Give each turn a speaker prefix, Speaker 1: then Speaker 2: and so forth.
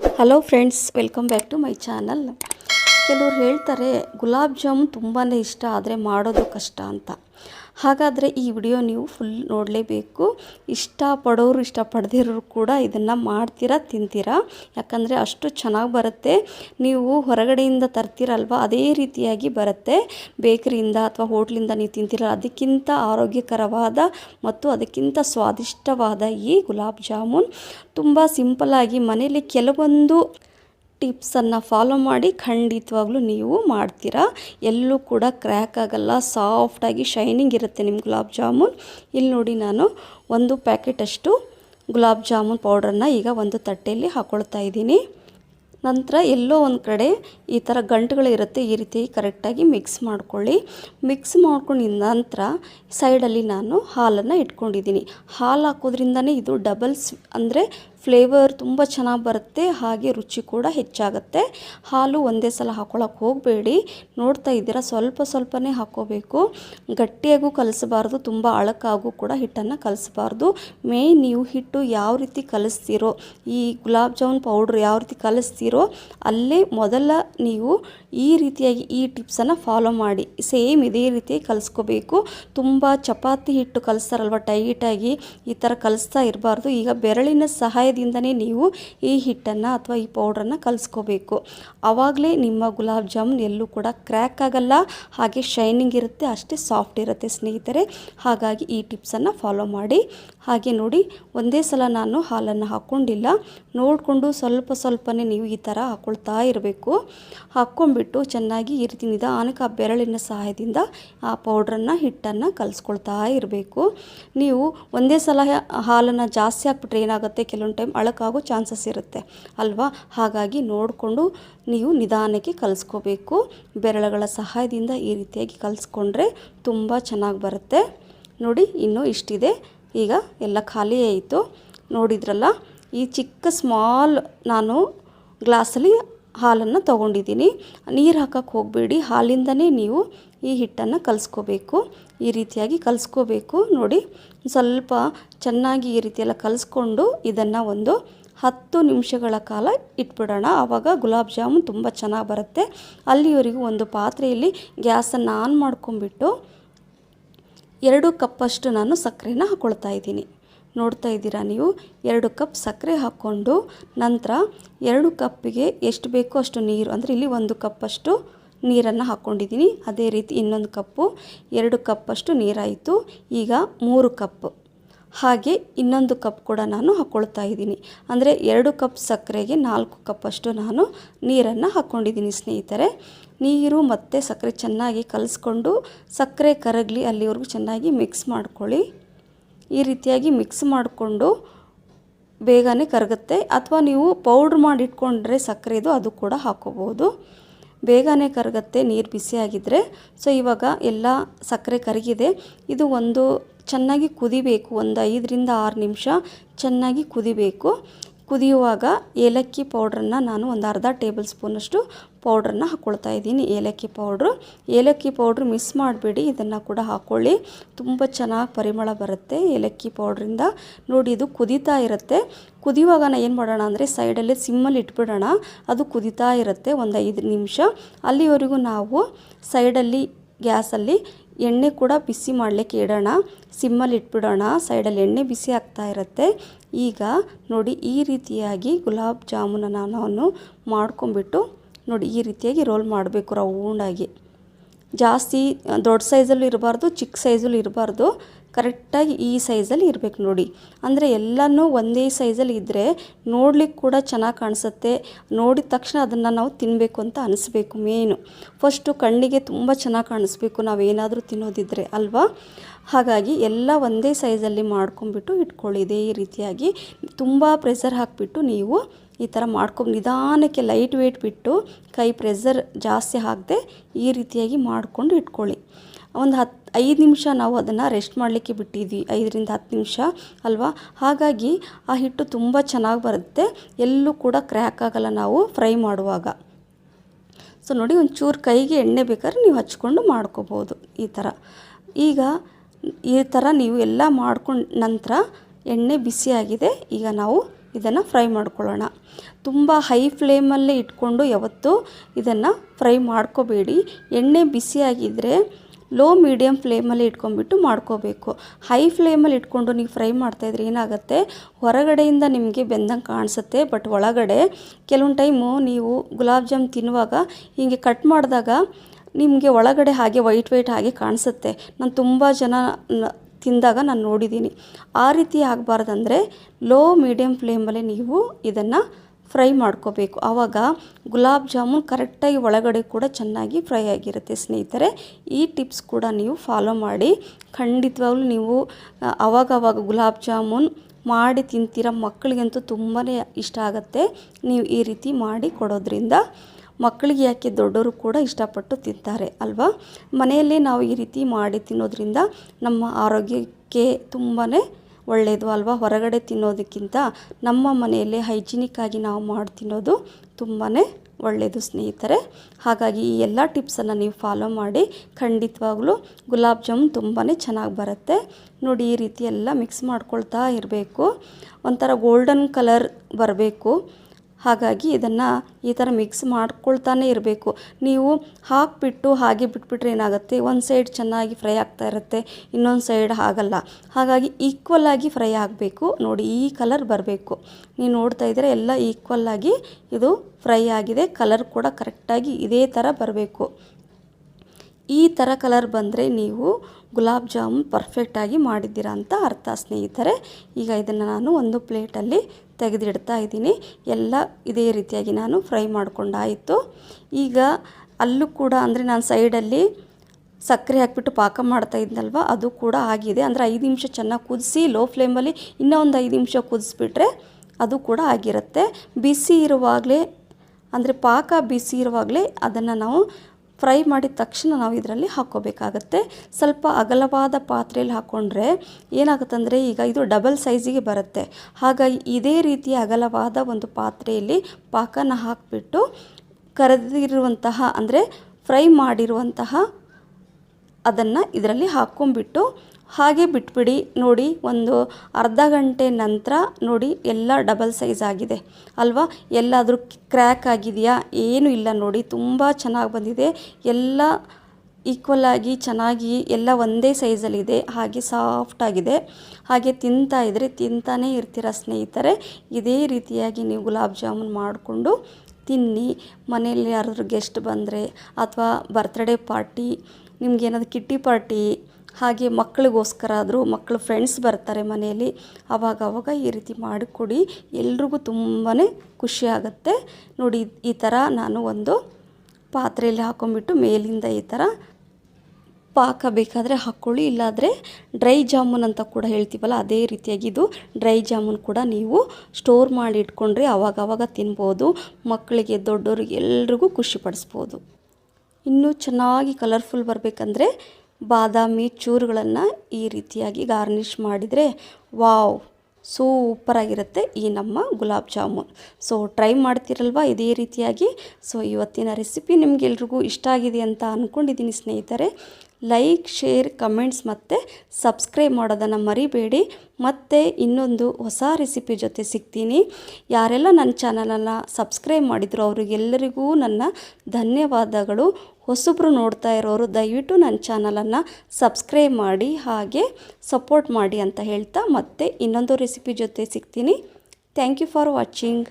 Speaker 1: Hello friends welcome back to my channel ಕೆಲವ್ರು ಹೇಳ್ತಾರೆ, ಗುಲಾಬ್ ಜಾಮೂನ್ ತುಂಬಾ ಇಷ್ಟ, ಆದರೆ ಮಾಡೋದು ಕಷ್ಟ ಅಂತ. ಹಾಗಾದರೆ ಈ ವಿಡಿಯೋ ನೀವು ಫುಲ್ ನೋಡಲೇಬೇಕು. ಇಷ್ಟಪಡೋರು, ಇಷ್ಟಪಡದಿರೋರು ಕೂಡ ಇದನ್ನು ಮಾಡ್ತೀರಾ, ತಿಂತೀರಾ? ಯಾಕಂದರೆ ಅಷ್ಟು ಚೆನ್ನಾಗಿ ಬರುತ್ತೆ. ನೀವು ಹೊರಗಡೆಯಿಂದ ತರ್ತೀರಲ್ವ, ಅದೇ ರೀತಿಯಾಗಿ ಬರುತ್ತೆ. ಬೇಕರಿಯಿಂದ ಅಥವಾ ಹೋಟ್ಲಿಂದ ನೀವು ತಿಂತೀರಲ್ಲ ಅದಕ್ಕಿಂತ ಆರೋಗ್ಯಕರವಾದ ಮತ್ತು ಅದಕ್ಕಿಂತ ಸ್ವಾದಿಷ್ಟವಾದ ಈ ಗುಲಾಬ್ ಜಾಮೂನ್. ತುಂಬ ಸಿಂಪಲ್ಲಾಗಿ ಮನೆಯಲ್ಲಿ ಕೆಲವೊಂದು ಟಿಪ್ಸನ್ನು ಫಾಲೋ ಮಾಡಿ ಖಂಡಿತವಾಗ್ಲೂ ನೀವು ಮಾಡ್ತೀರಾ. ಎಲ್ಲೂ ಕೂಡ ಕ್ರ್ಯಾಕ್ ಆಗಲ್ಲ ಸಾಫ್ಟಾಗಿ ಶೈನಿಂಗ್ ಇರುತ್ತೆ ನಿಮ್ಮ ಗುಲಾಬ್ ಜಾಮೂನ್. ಇಲ್ಲಿ ನೋಡಿ ನಾನು ಒಂದು ಪ್ಯಾಕೆಟಷ್ಟು ಗುಲಾಬ್ ಜಾಮೂನ್ ಪೌಡ್ರನ್ನು ಈಗ ಒಂದು ತಟ್ಟೆಯಲ್ಲಿ ಹಾಕ್ಕೊಳ್ತಾ ಇದ್ದೀನಿ. ನಂತರ ಎಲ್ಲೋ ಒಂದು ಕಡೆ ಈ ಥರ ಗಂಟುಗಳಿರುತ್ತೆ ಈ ರೀತಿ ಕರೆಕ್ಟಾಗಿ ಮಿಕ್ಸ್ ಮಾಡ್ಕೊಳ್ಳಿ. ಮಿಕ್ಸ್ ಮಾಡ್ಕೊಂಡಿದ ನಂತರ ಸೈಡಲ್ಲಿ ನಾನು ಹಾಲನ್ನು ಇಟ್ಕೊಂಡಿದ್ದೀನಿ. ಹಾಲು ಹಾಕೋದ್ರಿಂದನೇ ಇದು ಡಬಲ್ಸ್ ಅಂದರೆ ಫ್ಲೇವರ್ ತುಂಬ ಚೆನ್ನಾಗಿ ಬರುತ್ತೆ, ಹಾಗೆ ರುಚಿ ಕೂಡ ಹೆಚ್ಚಾಗುತ್ತೆ. ಹಾಲು ಒಂದೇ ಸಲ ಹಾಕ್ಕೊಳಕ್ಕೆ ಹೋಗಬೇಡಿ. ನೋಡ್ತಾ ಇದ್ದೀರಾ, ಸ್ವಲ್ಪ ಸ್ವಲ್ಪನೇ ಹಾಕ್ಕೋಬೇಕು ಗಟ್ಟಿಯಾಗೂ ಕಲಿಸಬಾರ್ದು, ತುಂಬ ಅಳಕಾಗೂ ಕೂಡ ಹಿಟ್ಟನ್ನು ಕಲಿಸಬಾರ್ದು. ಮೇನ್ ನೀವು ಹಿಟ್ಟು ಯಾವ ರೀತಿ ಕಲಿಸ್ತೀರೋ, ಈ ಗುಲಾಬ್ ಜಾಮೂನ್ ಪೌಡ್ರ್ ಯಾವ ರೀತಿ ಕಲಿಸ್ತೀರೋ, ಅಲ್ಲೇ ಮೊದಲ ನೀವು ಈ ರೀತಿಯಾಗಿ ಈ ಟಿಪ್ಸನ್ನು ಫಾಲೋ ಮಾಡಿ. ಸೇಮ್ ಇದೇ ರೀತಿ ಕಲಿಸ್ಕೋಬೇಕು. ತುಂಬ ಚಪಾತಿ ಹಿಟ್ಟು ಕಲಿಸ್ತಾರಲ್ವ, ಟೈಟಾಗಿ ಈ ಥರ ಕಲಿಸ್ತಾ ಇರಬಾರ್ದು. ಈಗ ಬೆರಳಿನ ಸಹಾಯದಿಂದನೇ ನೀವು ಈ ಹಿಟ್ಟನ್ನು ಅಥವಾ ಈ ಪೌಡ್ರನ್ನು ಕಲಿಸ್ಕೋಬೇಕು. ಆವಾಗಲೇ ನಿಮ್ಮ ಗುಲಾಬ್ ಜಾಮೂನ್ ಎಲ್ಲೂ ಕೂಡ ಕ್ರ್ಯಾಕ್ ಆಗಲ್ಲ, ಹಾಗೆ ಶೈನಿಂಗ್ ಇರುತ್ತೆ, ಅಷ್ಟೇ ಸಾಫ್ಟ್ ಇರುತ್ತೆ ಸ್ನೇಹಿತರೆ. ಹಾಗಾಗಿ ಈ ಟಿಪ್ಸನ್ನು ಫಾಲೋ ಮಾಡಿ. ಹಾಗೆ ನೋಡಿ, ಒಂದೇ ಸಲ ನಾನು ಹಾಲನ್ನು ಹಾಕ್ಕೊಂಡಿಲ್ಲ ನೋಡಿಕೊಂಡು ಸ್ವಲ್ಪ ಸ್ವಲ್ಪನೇ ನೀವು ಈ ಥರ ಹಾಕ್ಕೊಳ್ತಾ ಇರಬೇಕು. ಹಾಕ್ಕೊಂಡ್ಬಿಟ್ಟು ಚೆನ್ನಾಗಿ ಈ ರೀತಿ ಆ ಬೆರಳಿನ ಸಹಾಯದಿಂದ ಆ ಪೌಡ್ರನ್ನು, ಹಿಟ್ಟನ್ನು ಕಲಿಸ್ಕೊಳ್ತಾ ಇರಬೇಕು. ನೀವು ಒಂದೇ ಸಲ ಹಾಲನ್ನು ಜಾಸ್ತಿ ಹಾಕ್ಬಿಟ್ರೆ ಏನಾಗುತ್ತೆ? ಕೆಲವೊಂದು ಟೈಮ್ ಅಳಕಾಗೋ ಚಾನ್ಸಸ್ ಇರುತ್ತೆ. ಅಲ್ವಾ? ಹಾಗಾಗಿ ನೋಡಿಕೊಂಡು ನೀವು ನಿಧಾನಕ್ಕೆ ಕಲಿಸ್ಕೋಬೇಕು. ಬೆರಳುಗಳ ಸಹಾಯದಿಂದ ಈ ರೀತಿಯಾಗಿ ಕಲಿಸ್ಕೊಂಡ್ರೆ ತುಂಬ ಚೆನ್ನಾಗಿ ಬರುತ್ತೆ. ನೋಡಿ, ಇನ್ನೂ ಇಷ್ಟಿದೆ. ಈಗ ಎಲ್ಲ ಖಾಲಿ ಆಯಿತು. ನೋಡಿದ್ರಲ್ಲ, ಈ ಚಿಕ್ಕ ಸ್ಮಾಲ್ ನಾನು ಗ್ಲಾಸಲ್ಲಿ ಹಾಲನ್ನು ತೊಗೊಂಡಿದ್ದೀನಿ. ನೀರು ಹಾಕಕ್ಕೆ ಹೋಗಬೇಡಿ. ಹಾಲಿಂದನೇ ನೀವು ಈ ಹಿಟ್ಟನ್ನು ಕಲಿಸ್ಕೋಬೇಕು. ಈ ರೀತಿಯಾಗಿ ಕಲಿಸ್ಕೋಬೇಕು. ನೋಡಿ, ಸ್ವಲ್ಪ ಚೆನ್ನಾಗಿ ಈ ರೀತಿಯೆಲ್ಲ ಕಲಿಸ್ಕೊಂಡು ಇದನ್ನು ಒಂದು ಹತ್ತು ನಿಮಿಷಗಳ ಕಾಲ ಇಟ್ಬಿಡೋಣ. ಆವಾಗ ಗುಲಾಬ್ ಜಾಮೂನ್ ತುಂಬ ಚೆನ್ನಾಗಿ ಬರುತ್ತೆ. ಅಲ್ಲಿವರೆಗೂ ಒಂದು ಪಾತ್ರೆಯಲ್ಲಿ ಗ್ಯಾಸನ್ನು ಆನ್ ಮಾಡ್ಕೊಂಬಿಟ್ಟು ಎರಡು ಕಪ್ಪಷ್ಟು ನಾನು ಸಕ್ಕರೆನ ಹಾಕ್ಕೊಳ್ತಾ ಇದ್ದೀನಿ. ನೋಡ್ತಾ ಇದ್ದೀರಾ ನೀವು? ಎರಡು ಕಪ್ ಸಕ್ಕರೆ ಹಾಕ್ಕೊಂಡು ನಂತರ ಎರಡು ಕಪ್ಪಿಗೆ ಎಷ್ಟು ಬೇಕೋ ಅಷ್ಟು ನೀರು, ಅಂದರೆ ಇಲ್ಲಿ ಒಂದು ಕಪ್ಪಷ್ಟು ನೀರನ್ನು ಹಾಕ್ಕೊಂಡಿದ್ದೀನಿ. ಅದೇ ರೀತಿ ಇನ್ನೊಂದು ಕಪ್ಪು, ಎರಡು ಕಪ್ಪಷ್ಟು ನೀರಾಯಿತು. ಈಗ ಮೂರು ಕಪ್. ಹಾಗೆ ಇನ್ನೊಂದು ಕಪ್ ಕೂಡ ನಾನು ಹಾಕ್ಕೊಳ್ತಾ ಇದ್ದೀನಿ. ಅಂದರೆ ಎರಡು ಕಪ್ ಸಕ್ಕರೆಗೆ ನಾಲ್ಕು ಕಪ್ಪಷ್ಟು ನಾನು ನೀರನ್ನು ಹಾಕ್ಕೊಂಡಿದ್ದೀನಿ ಸ್ನೇಹಿತರೆ. ನೀರು ಮತ್ತು ಸಕ್ಕರೆ ಚೆನ್ನಾಗಿ ಕಲಿಸ್ಕೊಂಡು ಸಕ್ಕರೆ ಕರಗಲಿ ಅಲ್ಲಿವರೆಗೂ ಚೆನ್ನಾಗಿ ಮಿಕ್ಸ್ ಮಾಡ್ಕೊಳ್ಳಿ. ಈ ರೀತಿಯಾಗಿ ಮಿಕ್ಸ್ ಮಾಡಿಕೊಂಡು ಬೇಗನೆ ಕರಗುತ್ತೆ. ಅಥವಾ ನೀವು ಪೌಡ್ರ್ ಮಾಡಿ ಇಟ್ಕೊಂಡ್ರೆ ಸಕ್ಕರೆದು ಅದು ಕೂಡ ಹಾಕೋಬೋದು ಬೇಗನೆ ಕರಗುತ್ತೆ, ನೀರು ಬಿಸಿಯಾಗಿದ್ದರೆ ಸೊ ಇವಾಗ ಎಲ್ಲ ಸಕ್ಕರೆ ಕರಗಿದೆ. ಇದು ಒಂದು ಚೆನ್ನಾಗಿ ಕುದಿಬೇಕು, ಒಂದು ಐದರಿಂದ ಆರು ನಿಮಿಷ ಚೆನ್ನಾಗಿ ಕುದಿಬೇಕು. ಕುದಿಯುವಾಗ ಏಲಕ್ಕಿ ಪೌಡ್ರನ್ನು ನಾನು ಒಂದು ಅರ್ಧ ಟೇಬಲ್ ಸ್ಪೂನಷ್ಟು ಪೌಡ್ರನ್ನು ಹಾಕ್ಕೊಳ್ತಾ ಇದ್ದೀನಿ. ಏಲಕ್ಕಿ ಪೌಡ್ರು ಏಲಕ್ಕಿ ಪೌಡ್ರ್ ಮಿಸ್ ಮಾಡಬೇಡಿ. ಇದನ್ನು ಕೂಡ ಹಾಕ್ಕೊಳ್ಳಿ ತುಂಬ ಚೆನ್ನಾಗಿ ಪರಿಮಳ ಬರುತ್ತೆ ಏಲಕ್ಕಿ ಪೌಡ್ರಿಂದ ನೋಡಿ, ಇದು ಕುದೀತಾ ಇರುತ್ತೆ. ಕುದಿಯುವಾಗ ಏನು ಮಾಡೋಣ ಅಂದರೆ ಸೈಡಲ್ಲಿ ಸಿಮ್ಮಲ್ಲಿ ಇಟ್ಬಿಡೋಣ. ಅದು ಕುದೀತಾ ಇರುತ್ತೆ ಒಂದು ಐದು ನಿಮಿಷ. ಅಲ್ಲಿವರೆಗೂ ನಾವು ಸೈಡಲ್ಲಿ, ಗ್ಯಾಸಲ್ಲಿ ಎಣ್ಣೆ ಕೂಡ ಬಿಸಿ ಮಾಡಲಿಕ್ಕೆ ಇಡೋಣ. ಸಿಮ್ಮಲ್ಲಿ ಇಟ್ಬಿಡೋಣ. ಸೈಡಲ್ಲಿ ಎಣ್ಣೆ ಬಿಸಿ ಆಗ್ತಾ ಇರುತ್ತೆ. ಈಗ ನೋಡಿ, ಈ ರೀತಿಯಾಗಿ ಗುಲಾಬ್ ಜಾಮೂನನ್ನು ನಾನು ಮಾಡ್ಕೊಂಬಿಟ್ಟು ನೋಡಿ ಈ ರೀತಿಯಾಗಿ ರೋಲ್ ಮಾಡಬೇಕು ರೌಂಡಾಗಿ ಜಾಸ್ತಿ ದೊಡ್ಡ ಸೈಜಲ್ಲೂ ಇರಬಾರ್ದು, ಚಿಕ್ಕ ಸೈಜಲ್ಲೂ ಇರಬಾರ್ದು. ಕರೆಕ್ಟಾಗಿ ಈ ಸೈಜಲ್ಲಿ ಇರಬೇಕು ನೋಡಿ. ಅಂದರೆ ಎಲ್ಲನೂ ಒಂದೇ ಸೈಜಲ್ಲಿ ಇದ್ದರೆ ನೋಡ್ಲಿಕ್ಕೆ ಕೂಡ ಚೆನ್ನಾಗಿ ಕಾಣಿಸುತ್ತೆ. ನೋಡಿದ ತಕ್ಷಣ ಅದನ್ನು ನಾವು ತಿನ್ನಬೇಕು ಅಂತ ಅನಿಸ್ಬೇಕು ಮೇನು ಫಸ್ಟು ಕಣ್ಣಿಗೆ ತುಂಬ ಚೆನ್ನಾಗಿ ಕಾಣಿಸ್ಬೇಕು, ನಾವೇನಾದರೂ ತಿನ್ನೋದಿದ್ರೆ ಅಲ್ವಾ? ಹಾಗಾಗಿ ಎಲ್ಲ ಒಂದೇ ಸೈಜಲ್ಲಿ ಮಾಡ್ಕೊಂಬಿಟ್ಟು ಇಟ್ಕೊಳ್ಳಿ. ಇದೇ ರೀತಿಯಾಗಿ ತುಂಬ ಪ್ರೆಷರ್ ಹಾಕಿಬಿಟ್ಟು ನೀವು ಈ ಥರ ಮಾಡ್ಕೊಂಡು ನಿಧಾನಕ್ಕೆ ಲೈಟ್ ವೇಟ್ ಬಿಟ್ಟು ಕೈ ಪ್ರೆಸರ್ ಜಾಸ್ತಿ ಹಾಕದೆ ಈ ರೀತಿಯಾಗಿ ಮಾಡಿಕೊಂಡು ಇಟ್ಕೊಳ್ಳಿ. ಒಂದು ಹತ್ತು ಐದು ನಿಮಿಷ ನಾವು ಅದನ್ನು ರೆಸ್ಟ್ ಮಾಡಲಿಕ್ಕೆ ಬಿಟ್ಟಿದ್ವಿ. ಐದರಿಂದ ಹತ್ತು ನಿಮಿಷ ಅಲ್ವಾ? ಹಾಗಾಗಿ ಆ ಹಿಟ್ಟು ತುಂಬ ಚೆನ್ನಾಗಿ ಬರುತ್ತೆ. ಎಲ್ಲೂ ಕೂಡ ಕ್ರ್ಯಾಕ್ ಆಗಲ್ಲ ನಾವು ಫ್ರೈ ಮಾಡುವಾಗ. ಸೊ, ನೋಡಿ ಒಂಚೂರು ಕೈಗೆ ಎಣ್ಣೆ ಬೇಕಾದ್ರೆ ನೀವು ಹಚ್ಕೊಂಡು ಮಾಡ್ಕೋಬೋದು ಈ ಥರ. ಈಗ ಈ ಥರ ನೀವು ಎಲ್ಲ ಮಾಡ್ಕೊಂಡು ನಂತರ ಎಣ್ಣೆ ಬಿಸಿಯಾಗಿದೆ. ಈಗ ನಾವು ಇದನ್ನು ಫ್ರೈ ಮಾಡ್ಕೊಳ್ಳೋಣ. ತುಂಬ ಹೈ ಫ್ಲೇಮಲ್ಲೇ ಇಟ್ಕೊಂಡು ಯಾವತ್ತೂ ಇದನ್ನು ಫ್ರೈ ಮಾಡ್ಕೋಬೇಡಿ. ಎಣ್ಣೆ ಬಿಸಿಯಾಗಿದ್ದರೆ ಲೋ ಮೀಡಿಯಮ್ ಫ್ಲೇಮಲ್ಲಿ ಇಟ್ಕೊಂಡ್ಬಿಟ್ಟು ಮಾಡ್ಕೋಬೇಕು. ಹೈ ಫ್ಲೇಮಲ್ಲಿ ಇಟ್ಕೊಂಡು ನೀವು ಫ್ರೈ ಮಾಡ್ತಾಯಿದ್ರೆ ಏನಾಗುತ್ತೆ? ಹೊರಗಡೆಯಿಂದ ನಿಮಗೆ ಬೆಂದಂಗೆ ಕಾಣಿಸುತ್ತೆ, ಬಟ್ ಒಳಗಡೆ ಕೆಲವೊಂದು ಟೈಮು ನೀವು ಗುಲಾಬ್ ಜಾಮ್ ತಿನ್ನುವಾಗ ಹೀಗೆ ಕಟ್ ಮಾಡಿದಾಗ ನಿಮಗೆ ಒಳಗಡೆ ಹಾಗೆ ವೈಟ್ ವೈಟ್ ಹಾಗೆ ಕಾಣಿಸುತ್ತೆ. ನಾನು ತುಂಬ ಜನ ತಿಂದಾಗ ನಾನು ನೋಡಿದ್ದೀನಿ. ಆ ರೀತಿ ಆಗಬಾರ್ದಂದ್ರೆ ಲೋ ಮೀಡಿಯಮ್ ಫ್ಲೇಮಲ್ಲೇ ನೀವು ಇದನ್ನು ಫ್ರೈ ಮಾಡ್ಕೋಬೇಕು. ಆವಾಗ ಗುಲಾಬ್ ಜಾಮೂನ್ ಕರೆಕ್ಟಾಗಿ ಒಳಗಡೆ ಕೂಡ ಚೆನ್ನಾಗಿ ಫ್ರೈ ಆಗಿರುತ್ತೆ. ಸ್ನೇಹಿತರೆ ಈ ಟಿಪ್ಸ್ ಕೂಡ ನೀವು ಫಾಲೋ ಮಾಡಿ. ಖಂಡಿತವಾಗ್ಲೂ ನೀವು ಆ, ಅವಾಗ ಅವಾಗ ಗುಲಾಬ್ ಜಾಮೂನ್ ಮಾಡಿ ತಿಂತೀರ ಮಕ್ಕಳಿಗಂತೂ ತುಂಬಾ ಇಷ್ಟ ಆಗುತ್ತೆ. ನೀವು ಈ ರೀತಿ ಮಾಡಿ ಕೊಡೋದ್ರಿಂದ ಮಕ್ಕಳಿಗೆ ಯಾಕೆ ದೊಡ್ಡವರು ಕೂಡ ಇಷ್ಟಪಟ್ಟು ತಿಂತಾರೆ, ಅಲ್ವಾ? ಮನೆಯಲ್ಲೇ ನಾವು ಈ ರೀತಿ ಮಾಡಿ ತಿನ್ನೋದ್ರಿಂದ ನಮ್ಮ ಆರೋಗ್ಯಕ್ಕೆ ತುಂಬಾ ಒಳ್ಳೆಯದು ಅಲ್ವಾ? ಹೊರಗಡೆ ತಿನ್ನೋದಕ್ಕಿಂತ ನಮ್ಮ ಮನೆಯಲ್ಲೇ ಹೈಜಿನಿಕ್ ಆಗಿ ನಾವು ಮಾಡಿ ತಿನ್ನೋದು ತುಂಬಾ ಒಳ್ಳೆಯದು ಸ್ನೇಹಿತರೆ. ಹಾಗಾಗಿ ಈ ಎಲ್ಲ ಟಿಪ್ಸನ್ನು ನೀವು ಫಾಲೋ ಮಾಡಿ, ಖಂಡಿತವಾಗ್ಲೂ ಗುಲಾಬ್ ಜಾಮೂನ್ ತುಂಬಾ ಚೆನ್ನಾಗಿ ಬರುತ್ತೆ. ನೋಡಿ, ಈ ರೀತಿ ಎಲ್ಲ ಮಿಕ್ಸ್ ಮಾಡ್ಕೊಳ್ತಾ ಇರಬೇಕು. ಒಂಥರ ಗೋಲ್ಡನ್ ಕಲರ್ ಬರಬೇಕು. ಹಾಗಾಗಿ ಇದನ್ನು ಈ ಥರ ಮಿಕ್ಸ್ ಮಾಡ್ಕೊಳ್ತಾನೆ ಇರಬೇಕು. ನೀವು ಹಾಕಿಬಿಟ್ಟು ಹಾಗೆ ಬಿಟ್ಬಿಟ್ರೆ ಏನಾಗುತ್ತೆ? ಒಂದು ಸೈಡ್ ಚೆನ್ನಾಗಿ ಫ್ರೈ ಆಗ್ತಾ ಇರುತ್ತೆ, ಇನ್ನೊಂದು ಸೈಡ್ ಆಗಲ್ಲ. ಹಾಗಾಗಿ ಈಕ್ವಲ್ ಆಗಿ ಫ್ರೈ ಆಗಬೇಕು. ನೋಡಿ, ಈ ಕಲರ್ ಬರಬೇಕು. ನೀವು ನೋಡ್ತಾ ಇದ್ದರೆ, ಎಲ್ಲ ಈಕ್ವಲ್ ಆಗಿ ಇದು ಫ್ರೈ ಆಗಿದೆ. ಕಲರ್ ಕೂಡ ಕರೆಕ್ಟಾಗಿ ಇದೇ ಥರ ಬರಬೇಕು. ಈ ಥರ ಕಲರ್ ಬಂದರೆ ನೀವು ಗುಲಾಬ್ ಜಾಮೂನ್ ಪರ್ಫೆಕ್ಟಾಗಿ ಮಾಡಿದ್ದೀರಾ ಅಂತ ಅರ್ಥ ಸ್ನೇಹಿತರೆ. ಈಗ ಇದನ್ನು ನಾನು ಒಂದು ಪ್ಲೇಟಲ್ಲಿ ತೆಗೆದಿಡ್ತಾ ಇದ್ದೀನಿ. ಎಲ್ಲ ಇದೇ ರೀತಿಯಾಗಿ ನಾನು ಫ್ರೈ ಮಾಡಿಕೊಂಡಾಯಿತು. ಈಗ ಅಲ್ಲೂ ಕೂಡ ಅಂದರೆ ನಾನು ಸೈಡಲ್ಲಿ ಸಕ್ಕರೆ ಹಾಕಿಬಿಟ್ಟು ಪಾಕ ಮಾಡ್ತಾ ಇದ್ನಲ್ವ, ಅದು ಕೂಡ ಆಗಿದೆ. ಅಂದರೆ ಐದು ನಿಮಿಷ ಚೆನ್ನಾಗಿ ಕುದಿಸಿ ಲೋ ಫ್ಲೇಮಲ್ಲಿ ಇನ್ನೂ ಒಂದು ಐದು ನಿಮಿಷ ಕುದಿಸ್ಬಿಟ್ರೆ ಅದು ಕೂಡ ಆಗಿರುತ್ತೆ. ಬಿಸಿ ಇರುವಾಗಲೇ ಅಂದರೆ ಪಾಕ ಬಿಸಿ ಇರುವಾಗಲೇ ಅದನ್ನು ನಾವು ಫ್ರೈ ಮಾಡಿದ ತಕ್ಷಣ ನಾವು ಇದರಲ್ಲಿ ಹಾಕ್ಕೋಬೇಕಾಗತ್ತೆ. ಸ್ವಲ್ಪ ಅಗಲವಾದ ಪಾತ್ರೆಯಲ್ಲಿ ಹಾಕ್ಕೊಂಡ್ರೆ ಏನಾಗುತ್ತಂದರೆ ಈಗ ಇದು ಡಬಲ್ ಸೈಜಿಗೆ ಬರುತ್ತೆ. ಹಾಗಾಗಿ ಇದೇ ರೀತಿಯ ಅಗಲವಾದ ಒಂದು ಪಾತ್ರೆಯಲ್ಲಿ ಪಾಕನ ಹಾಕಿಬಿಟ್ಟು ಕರೆದಿರುವಂತಹ ಅಂದರೆ ಫ್ರೈ ಮಾಡಿರುವಂತಹ ಅದನ್ನು ಇದರಲ್ಲಿ ಹಾಕ್ಕೊಂಬಿಟ್ಟು ಹಾಗೆ ಬಿಟ್ಬಿಡಿ ನೋಡಿ, ಒಂದು ಅರ್ಧ ಗಂಟೆ ನಂತರ ನೋಡಿ, ಎಲ್ಲ ಡಬಲ್ ಸೈಜ್ ಆಗಿದೆ. ಅಲ್ವಾ? ಎಲ್ಲಾದರೂ ಕ್ರ್ಯಾಕ್ ಆಗಿದೆಯಾ? ಏನೂ ಇಲ್ಲ ನೋಡಿ, ತುಂಬ ಚೆನ್ನಾಗಿ ಬಂದಿದೆ. ಎಲ್ಲ ಈಕ್ವಲ್ ಆಗಿ ಚೆನ್ನಾಗಿ, ಎಲ್ಲ ಒಂದೇ ಸೈಜಲ್ಲಿದೆ. ಹಾಗೆ ಸಾಫ್ಟ್ ಆಗಿದೆ. ಹಾಗೆ ತಿಂತಾ ಇದ್ದರೆ ತಿಂತಾನೇ ಇರ್ತೀರ ಸ್ನೇಹಿತರೆ? ಇದೇ ರೀತಿಯಾಗಿ ನೀವು ಗುಲಾಬ್ ಜಾಮೂನ್ ಮಾಡಿಕೊಂಡು ತಿನ್ನಿ. ಮನೆಯಲ್ಲಿ ಯಾರಾದರೂ ಗೆಸ್ಟ್ ಬಂದರೆ, ಅಥವಾ ಬರ್ತ್ಡೇ ಪಾರ್ಟಿ, ನಿಮ್ಗೆ ಏನಾದರೂ ಕಿಟ್ಟಿ ಪಾರ್ಟಿ ಹಾಗೆ ಮಕ್ಕಳಿಗೋಸ್ಕರ ಆದರೂ ಮಕ್ಕಳು ಫ್ರೆಂಡ್ಸ್ ಬರ್ತಾರೆ ಮನೆಯಲ್ಲಿ ಆವಾಗ ಅವಾಗ ಈ ರೀತಿ ಮಾಡಿಕೊಡಿ. ಎಲ್ರಿಗೂ ತುಂಬಾ ಖುಷಿ ಆಗುತ್ತೆ. ನೋಡಿ, ಈ ಥರ ನಾನು ಒಂದು ಪಾತ್ರೆಯಲ್ಲಿ ಹಾಕೊಂಡ್ಬಿಟ್ಟು ಮೇಲಿಂದ ಈ ಥರ ಪಾಕ ಬೇಕಾದರೆ ಹಾಕ್ಕೊಳ್ಳಿ ಇಲ್ಲಾದರೆ ಡ್ರೈ ಜಾಮೂನ್ ಅಂತ ಕೂಡ ಹೇಳ್ತೀವಲ್ಲ, ಅದೇ ರೀತಿಯಾಗಿ ಇದು ಡ್ರೈ ಜಾಮೂನ್ ಕೂಡ ನೀವು ಸ್ಟೋರ್ ಮಾಡಿ ಇಟ್ಕೊಂಡ್ರೆ ಆವಾಗ ಆವಾಗ ತಿನ್ಬೋದು. ಮಕ್ಕಳಿಗೆ, ದೊಡ್ಡೋರಿಗೆ ಎಲ್ರಿಗೂ ಖುಷಿಪಡಿಸ್ಬೋದು ಇನ್ನೂ ಚೆನ್ನಾಗಿ ಕಲರ್ಫುಲ್ ಬರಬೇಕಂದ್ರೆ ಬಾದಾಮಿ ಚೂರುಗಳನ್ನು ಈ ರೀತಿಯಾಗಿ ಗಾರ್ನಿಷ್ ಮಾಡಿದರೆ ವಾವ್ ಸೂಪರಾಗಿರುತ್ತೆ ಈ ನಮ್ಮ ಗುಲಾಬ್ ಜಾಮೂನ್. ಸೊ ಟ್ರೈ ಮಾಡ್ತಿರಲ್ವ ಇದೇ ರೀತಿಯಾಗಿ? ಸೊ ಇವತ್ತಿನ ರೆಸಿಪಿ ನಿಮಗೆಲ್ರಿಗೂ ಇಷ್ಟ ಆಗಿದೆ ಅಂತ ಅಂದ್ಕೊಂಡಿದ್ದೀನಿ ಸ್ನೇಹಿತರೆ. ಲೈಕ್, ಶೇರ್, ಕಮೆಂಟ್ಸ್ ಮತ್ತು ಸಬ್ಸ್ಕ್ರೈಬ್ ಮಾಡೋದನ್ನು ಮರಿಬೇಡಿ. ಮತ್ತು ಇನ್ನೊಂದು ಹೊಸ ರೆಸಿಪಿ ಜೊತೆ ಸಿಗ್ತೀನಿ. ಯಾರೆಲ್ಲ ನನ್ನ ಚಾನಲನ್ನು ಸಬ್ಸ್ಕ್ರೈಬ್ ಮಾಡಿದ್ರು ಅವರಿಗೆಲ್ಲರಿಗೂ ನನ್ನ ಧನ್ಯವಾದಗಳು. ಹೊಸಬ್ರು ನೋಡ್ತಾ ಇರೋರು ದಯವಿಟ್ಟು ನನ್ನ ಚಾನಲನ್ನು ಸಬ್ಸ್ಕ್ರೈಬ್ ಮಾಡಿ, ಹಾಗೆ ಸಪೋರ್ಟ್ ಮಾಡಿ ಅಂತ ಹೇಳ್ತಾ ಮತ್ತೆ ಇನ್ನೊಂದು ರೆಸಿಪಿ ಜೊತೆ ಸಿಗ್ತೀನಿ. Thank you for watching.